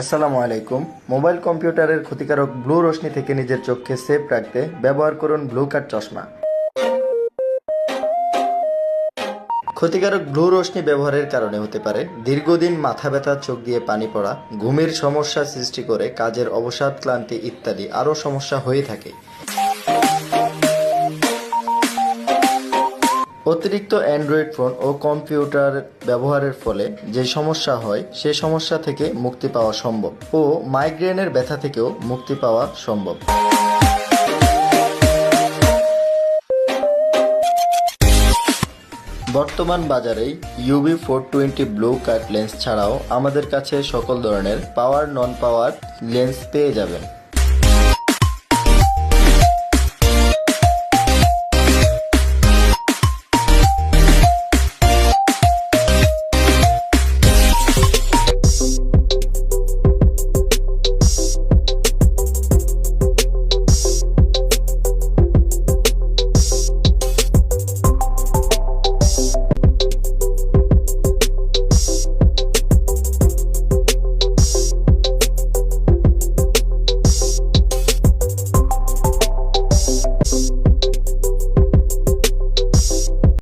আসসালামু আলাইকুম। মোবাইল কম্পিউটারের ক্ষতিকারক ব্লু রশ্মি থেকে নিজের চোখকে সেফ রাখতে ব্যবহার করুন ব্লু কাট চশমা। ক্ষতিকারক ব্লু রশ্মি ব্যবহারের কারণে হতে পারে দীর্ঘদিন মাথা ব্যথা, চোখ দিয়ে পানি পড়া, ঘুমের সমস্যা সৃষ্টি করে কাজের অবসাদ, ক্লান্তি ইত্যাদি আরও সমস্যা হয়ে থাকে। অতিরিক্ত অ্যান্ড্রয়েড ফোন ও কম্পিউটার ব্যবহারের ফলে যে সমস্যা হয়, সে সমস্যা থেকে মুক্তি পাওয়া সম্ভব ও মাইগ্রেনের ব্যথা থেকেও মুক্তি পাওয়া সম্ভব। বর্তমান বাজারে UV four twenty blue cut lens ছাড়াও আমাদের কাছে সকল ধরনের পাওয়ার নন পাওয়ার লেন্স পেয়ে যাবেন।